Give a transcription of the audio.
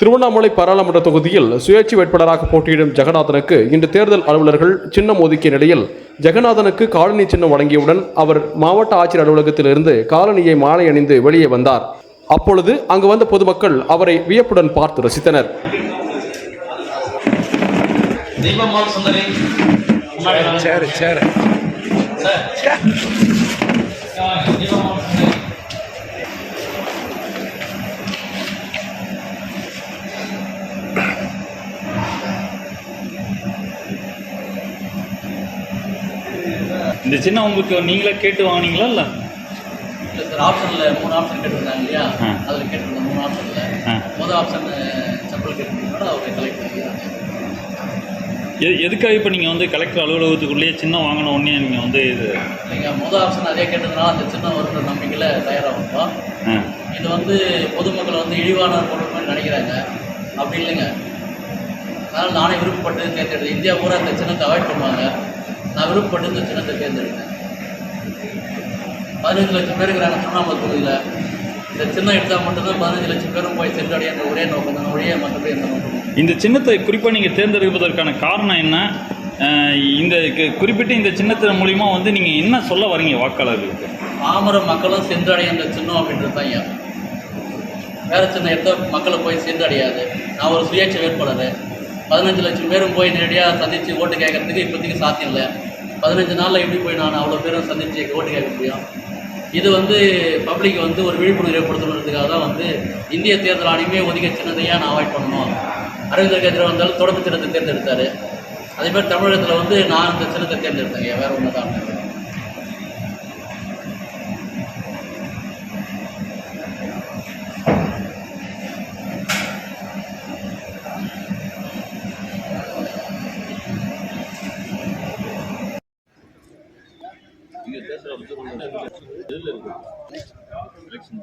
திருவண்ணாமலை பாராளுமன்ற தொகுதியில் சுயேட்சை வேட்பாளராக போட்டியிடும் ஜெகநாதனுக்கு இன்று தேர்தல் அலுவலர்கள் சின்னம் ஒதுக்கிய நிலையில் ஜெகநாதனுக்கு காலனி சின்னம் வழங்கியவுடன் அவர் மாவட்ட ஆட்சியர் அலுவலகத்திலிருந்து காலனியை மாலை அணிந்து வெளியே வந்தார். அப்பொழுது அங்கு வந்த பொதுமக்கள் அவரை வியப்புடன் பார்த்து ரசித்தனர். சேரு சேரு. இந்த சின்ன உங்களுக்கு நீங்களே கேட்டு வாங்குனீங்களா இல்லை? இல்ல சார் ஆப்ஷன்ல மூணு ஆப்ஷன் கேட்டிருந்தாங்க இல்லையா. அதுல கேட்டிருந்தேன் மூணு ஆப்ஷன்ல. முதல் ஆப்ஷன் செப்பல் கேட்டிருந்தோட அவர் கலெக்ட் பண்ணிக்கிறாங்க எது எதுக்காக இப்போ நீங்கள் வந்து கலெக்டர் அலுவலகத்துக்குள்ளேயே சின்ன வாங்கின உடனே நீங்கள் வந்து இது? நீங்க முதல் ஆப்ஷன் அதே கேட்டதுனால அந்த சின்ன வருன்ற நம்பிக்கையில தயாராகும்பா இது வந்து பொதுமக்கள் வந்து இழிவான மாதிரி நினைக்கிறாங்க. அப்படி இல்லைங்க. அதனால் நானே விருப்பப்பட்டு தேர்ந்தெடுத்தேன் இந்தியா பூரா இந்த சின்னத்தை அவாய்ட் பண்ணுவாங்க. நான் விருப்பப்பட்டு இந்த சின்னத்தை தேர்ந்தெடுத்தேன் பதினஞ்சு லட்சம் பேர் இருக்கிறாங்க திருவண்ணாமலை தொகுதியில். இந்த சின்னம் எடுத்தால் மட்டும்தான் பதினஞ்சு லட்சம் பேரும் போய் சென்றடைய அந்த ஒரே நோக்கம் தான். ஒரே மற்றபடி எந்த நோக்கம். இந்த சின்னத்தை குறிப்பாக நீங்கள் தேர்ந்தெடுப்பதற்கான காரணம் என்ன? இந்த குறிப்பிட்ட இந்த சின்னத்தின் மூலிமா வந்து நீங்கள் என்ன சொல்ல வரீங்க வாக்காளர்களுக்கு? பாமர மக்களும் சென்றடைய அந்த சின்னம் அப்படின்றது தான் ஏன்? வேற சின்ன எடுத்த மக்களை போய் சென்றடையாது. நான் ஒரு சுயேட்சை வேட்பாளர். பதினஞ்சு லட்சம் பேரும் போய் நேரடியாக சந்தித்து ஓட்டு கேட்கறதுக்கு இப்போதைக்கு சாத்தியம் இல்லை. பதினஞ்சு நாளில் எப்படி போய் நான் அவ்வளோ பேரும் சந்தித்து ஓட்டு கேட்க முடியும்? இது வந்து பப்ளிக் வந்து ஒரு விழிப்புணர்வு ஏற்படுத்தணுன்றதுக்காக தான் வந்து இந்திய தேர்தல் ஆணையமே ஒதுக்க சின்னதையாக நான் அவாய்ட் பண்ணணும்? அரவிந்தர் கெஜ்ரிவால் வந்தாலும் தொடர்பு சின்னத்தை தேர்ந்தெடுத்தார். அதே மாதிரி தமிழகத்தில் வந்து நான் இந்த சின்னத்தை தேர்ந்தெடுத்தேங்க வேறு ஒன்று தான் ఎలక్షన్